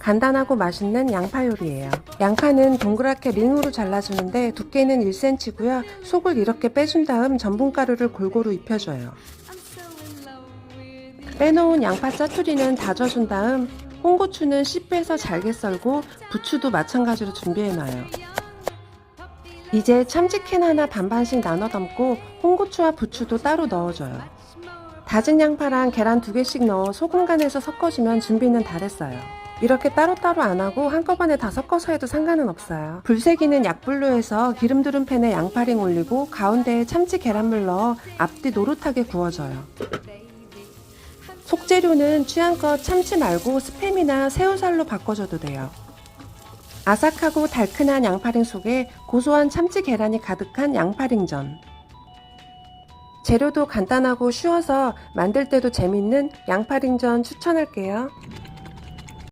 간단하고 맛있는 양파 요리예요. 양파는 동그랗게 링으로 잘라주는데 두께는 1cm고요. 속을 이렇게 빼준 다음 전분가루를 골고루 입혀줘요. 빼놓은 양파 짜투리는 다져준 다음 홍고추는 씨 빼서 잘게 썰고 부추도 마찬가지로 준비해놔요. 이제 참치캔 하나 반반씩 나눠 담고 홍고추와 부추도 따로 넣어줘요. 다진 양파랑 계란 두 개씩 넣어 소금 간에서 섞어주면 준비는 다 됐어요. 이렇게 따로따로 안 하고 한꺼번에 다 섞어서 해도 상관은 없어요. 불세기는 약불로 해서 기름 두른 팬에 양파링 올리고 가운데에 참치 계란물 넣어 앞뒤 노릇하게 구워줘요. 속재료는 취향껏 참치 말고 스팸이나 새우살로 바꿔줘도 돼요. 아삭하고 달큰한 양파링 속에 고소한 참치 계란이 가득한 양파링전. 재료도 간단하고 쉬워서 만들 때도 재밌는 양파링전 추천할게요.